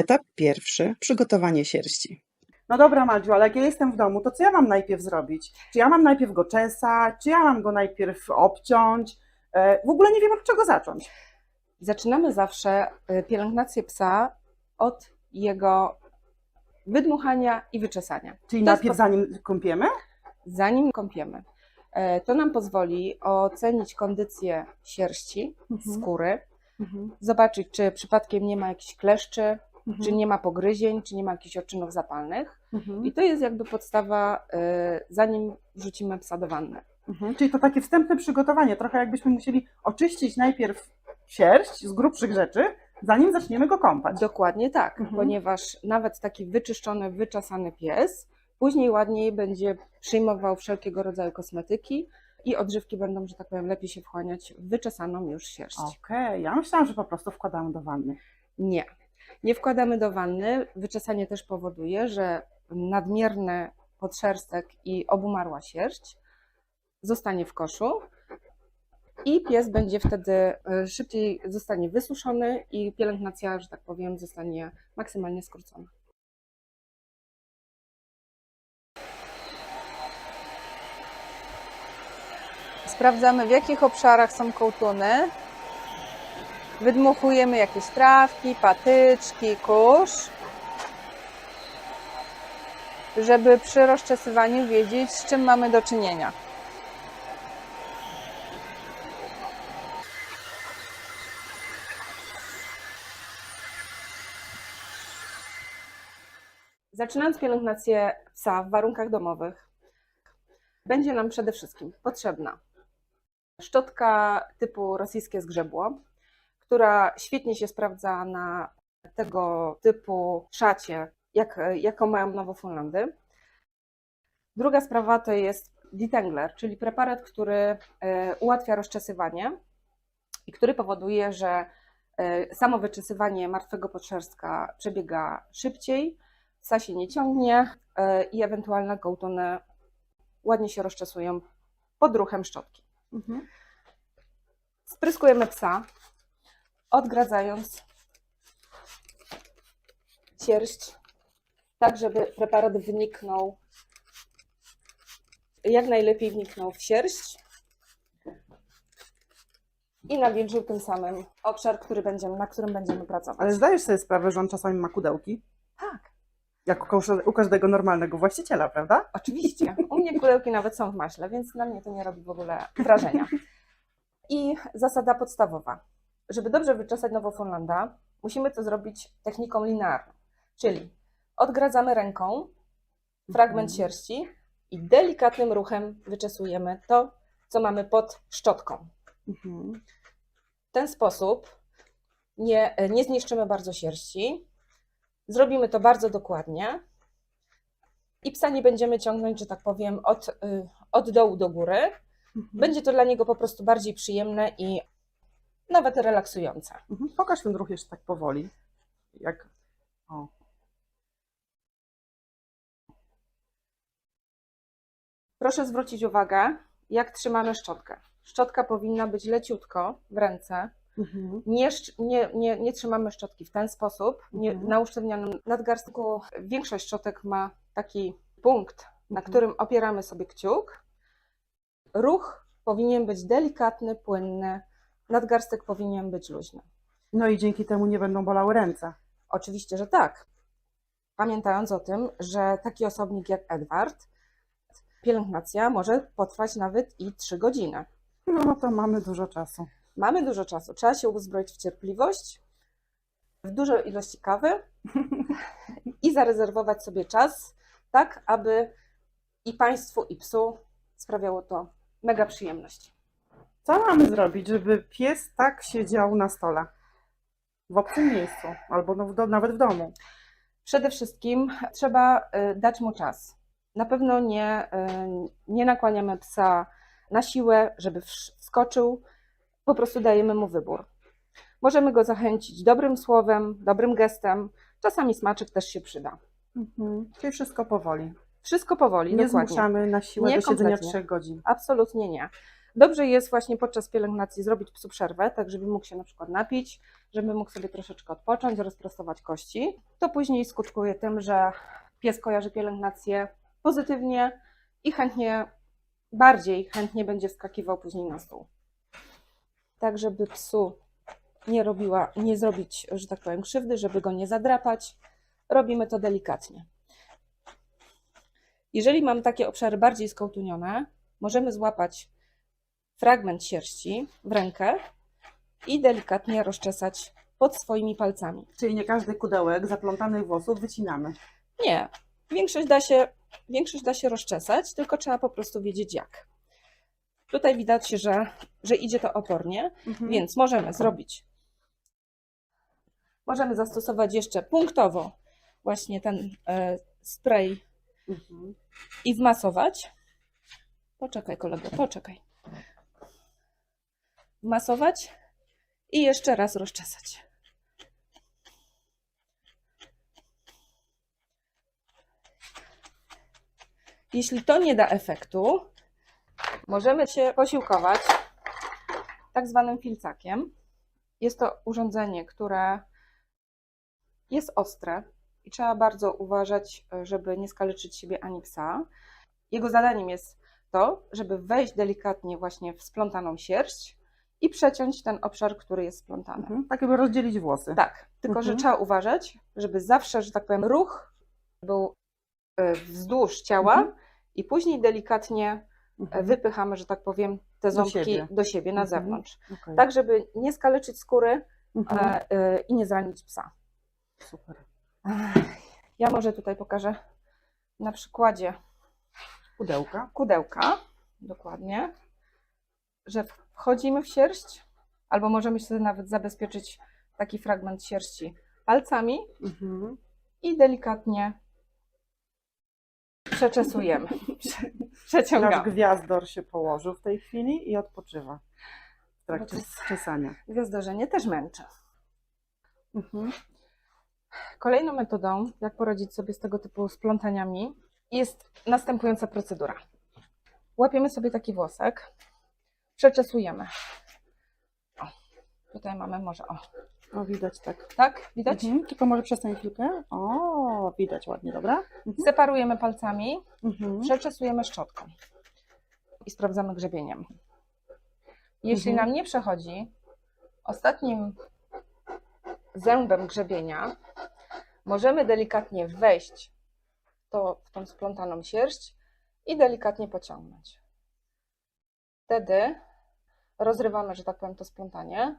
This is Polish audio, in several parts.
Etap pierwszy przygotowanie sierści. No dobra, Madziu, ale jak ja jestem w domu, to co ja mam najpierw zrobić? Czy ja mam najpierw go czesać? Czy ja mam go najpierw obciąć? E, W ogóle nie wiem, od czego zacząć. Zaczynamy zawsze y, pielęgnację psa od jego wydmuchania i wyczesania. Czyli To najpierw po- zanim kąpiemy? Zanim kąpiemy. E, To nam pozwoli ocenić kondycję sierści, Mhm. skóry, Mhm. zobaczyć, czy przypadkiem nie ma jakichś kleszczy, Mhm. czy nie ma pogryzień, czy nie ma jakichś odczynów zapalnych. Mhm. I to jest jakby podstawa, y, zanim wrzucimy psa do wanny. Mhm. Czyli to takie wstępne przygotowanie, trochę jakbyśmy musieli oczyścić najpierw sierść z grubszych rzeczy, zanim zaczniemy go kąpać. Dokładnie tak, Mhm. ponieważ nawet taki wyczyszczony, wyczesany pies później ładniej będzie przyjmował wszelkiego rodzaju kosmetyki i odżywki będą, że tak powiem, lepiej się wchłaniać w wyczesaną już sierść. Okej, ja myślałam, że po prostu wkładamy do wanny. Nie. Nie wkładamy do wanny. Wyczesanie też powoduje, że nadmierny podszerstek i obumarła sierść zostanie w koszu i pies będzie wtedy y, szybciej zostanie wysuszony i pielęgnacja, że tak powiem, zostanie maksymalnie skrócona. Sprawdzamy w jakich obszarach są kołtuny. Wydmuchujemy jakieś trawki, patyczki, kurz, żeby przy rozczesywaniu wiedzieć, z czym mamy do czynienia. Zaczynając pielęgnację psa w warunkach domowych, będzie nam przede wszystkim potrzebna szczotka typu rosyjskie zgrzebło, która świetnie się sprawdza na tego typu szacie, jak, jaką mają Nowofunlandy. Druga sprawa to jest detangler, czyli preparat, który e, ułatwia rozczesywanie i który powoduje, że e, samo wyczesywanie martwego podszerstka przebiega szybciej, psa się nie ciągnie e, i ewentualne kołtuny ładnie się rozczesują pod ruchem szczotki. Mhm. Spryskujemy psa, odgradzając sierść, tak żeby preparat wniknął, jak najlepiej wniknął w sierść i nawilżył tym samym obszar, który będziemy, na którym będziemy pracować. Ale zdajesz sobie sprawę, że on czasami ma kudełki? Tak, Jak u każde- u każdego normalnego właściciela, prawda? oczywiście. U mnie kudełki nawet są w maśle, więc na mnie to nie robi w ogóle wrażenia. I zasada podstawowa. Żeby dobrze wyczesać Nowofunlanda, musimy to zrobić techniką linearną. Czyli odgradzamy ręką fragment Mhm. sierści i delikatnym ruchem wyczesujemy to, co mamy pod szczotką. Mhm. W ten sposób nie, nie zniszczymy bardzo sierści. Zrobimy to bardzo dokładnie i psa nie będziemy ciągnąć, że tak powiem, od, y, od dołu do góry. Mhm. Będzie to dla niego po prostu bardziej przyjemne i nawet relaksujące. Mhm. Pokaż ten ruch jeszcze tak powoli. Jak. O. Proszę zwrócić uwagę, jak trzymamy szczotkę. Szczotka powinna być leciutko w ręce. Mhm. Nie, nie, nie, nie trzymamy szczotki w ten sposób, nie, Mhm. na usztywnionym nadgarstku. Większość szczotek ma taki punkt, na Mhm. którym opieramy sobie kciuk. Ruch powinien być delikatny, płynny, nadgarstek powinien być luźny. No i dzięki temu nie będą bolały ręce. Oczywiście, że tak. Pamiętając o tym, że taki osobnik jak Edward, pielęgnacja może potrwać nawet i 3 godziny. No to mamy dużo czasu. Mamy dużo czasu, trzeba się uzbroić w cierpliwość, w dużej ilości kawy i zarezerwować sobie czas, tak aby i Państwu, i psu sprawiało to mega przyjemność. Co mamy zrobić, żeby pies tak siedział na stole? W obcym miejscu, albo no w do, nawet w domu. Przede wszystkim trzeba y, dać mu czas. Na pewno nie, y, nie nakłaniamy psa na siłę, żeby wskoczył, po prostu dajemy mu wybór. Możemy go zachęcić dobrym słowem, dobrym gestem, czasami smaczek też się przyda. Mhm. Czyli wszystko powoli. Wszystko powoli, Nie dokładnie. zmuszamy na siłę Nie, do siedzenia kompletnie. 3 godzin. Absolutnie nie. Dobrze jest właśnie podczas pielęgnacji zrobić psu przerwę, tak żeby mógł się na przykład napić, żeby mógł sobie troszeczkę odpocząć, rozprostować kości. To później skutkuje tym, że pies kojarzy pielęgnację pozytywnie i chętnie, bardziej chętnie będzie wskakiwał później na stół. Tak, żeby psu nie robiła, nie zrobić, że tak powiem, krzywdy, żeby go nie zadrapać, robimy to delikatnie. Jeżeli mam takie obszary bardziej skołtunione, możemy złapać fragment sierści w rękę i delikatnie rozczesać pod swoimi palcami. Czyli nie każdy kudełek zaplątanych włosów wycinamy. Nie, większość da się, większość da się rozczesać, tylko trzeba po prostu wiedzieć jak. Tutaj widać, że, że idzie to opornie, Mhm. więc możemy zrobić. Możemy zastosować jeszcze punktowo właśnie ten e, spray Mhm. i wmasować. Poczekaj, kolego, poczekaj. Wmasować i jeszcze raz rozczesać. Jeśli to nie da efektu, możemy się posiłkować tak zwanym filcakiem. Jest to urządzenie, które jest ostre i trzeba bardzo uważać, żeby nie skaleczyć siebie ani psa. Jego zadaniem jest to, żeby wejść delikatnie właśnie w splątaną sierść i przeciąć ten obszar, który jest splątany. Mhm. Tak, żeby rozdzielić włosy. Tak, tylko że Mhm. trzeba uważać, żeby zawsze, że tak powiem, ruch był e, wzdłuż ciała Mhm. i później delikatnie e, Mhm. wypychamy, że tak powiem, te Do ząbki siebie. do siebie na Mhm. zewnątrz. Okej. Tak, żeby nie skaleczyć skóry Mhm. e, i nie zranić psa. Super. Ja może tutaj pokażę na przykładzie Pudełka. kudełka, dokładnie, że wchodzimy w sierść, albo możemy sobie nawet zabezpieczyć taki fragment sierści palcami Mhm. i delikatnie przeczesujemy, Prze- Nasz przeciągamy. gwiazdor się położył w tej chwili i odpoczywa w trakcie czesania. Gwiazdorzenie też męczy. Mhm. Kolejną metodą, jak poradzić sobie z tego typu splątaniami, jest następująca procedura. Łapiemy sobie taki włosek, przeczesujemy. O, tutaj mamy może, o, O, widać tak. tak, widać? Mhm. Tylko może przestań chwilkę. O, widać ładnie, dobra? Mhm. Separujemy palcami, Mhm. przeczesujemy szczotką i sprawdzamy grzebieniem. Jeśli Mhm. nam nie przechodzi, ostatnim zębem grzebienia możemy delikatnie wejść to, w tą splątaną sierść i delikatnie pociągnąć. Wtedy rozrywamy, że tak powiem, to splątanie,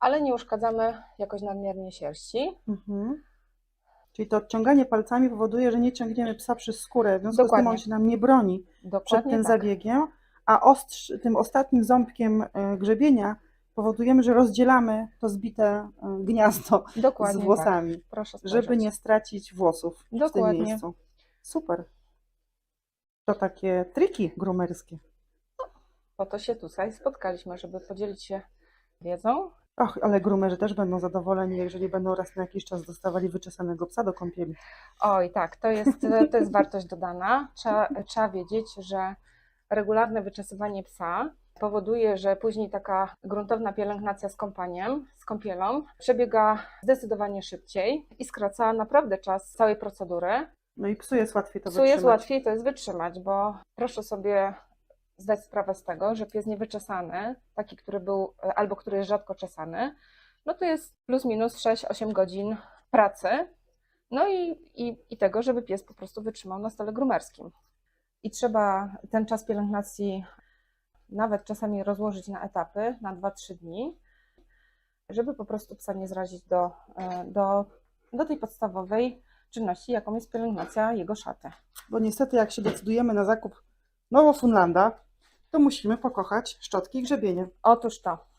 ale nie uszkadzamy jakoś nadmiernie sierści. Mhm. Czyli to odciąganie palcami powoduje, że nie ciągniemy psa przez skórę, w związku z tym Dokładnie. on się nam nie broni przed Dokładnie tym tak. zabiegiem, a ostrz, tym ostatnim ząbkiem e, grzebienia powodujemy, że rozdzielamy to zbite e, gniazdo Dokładnie z tak. włosami, Proszę żeby nie stracić włosów w tym Dokładnie. miejscu. Super. To takie triki grumerskie. Po to się tutaj spotkaliśmy, żeby podzielić się wiedzą. Och, ale grumerzy też będą zadowoleni, jeżeli będą raz na jakiś czas dostawali wyczesanego psa do kąpieli. Oj, tak, to jest, to jest wartość dodana. Trzeba, trzeba wiedzieć, że regularne wyczesywanie psa powoduje, że później taka gruntowna pielęgnacja z kąpaniem, z kąpielą przebiega zdecydowanie szybciej i skraca naprawdę czas całej procedury. No i psu jest łatwiej to jest wytrzymać. łatwiej, to jest wytrzymać, bo proszę sobie zdać sprawę z tego, że pies niewyczesany, taki, który był, albo który jest rzadko czesany, no to jest plus minus 6-8 godzin pracy, no i, i, i tego, żeby pies po prostu wytrzymał na stole grumerskim. I trzeba ten czas pielęgnacji nawet czasami rozłożyć na etapy, na 2-3 dni, żeby po prostu psa nie zrazić do, e, do, do tej podstawowej czynności, jaką jest pielęgnacja jego szaty. Bo niestety jak się decydujemy na zakup Nowofunlanda, to musimy pokochać szczotki i grzebienie. Otóż to.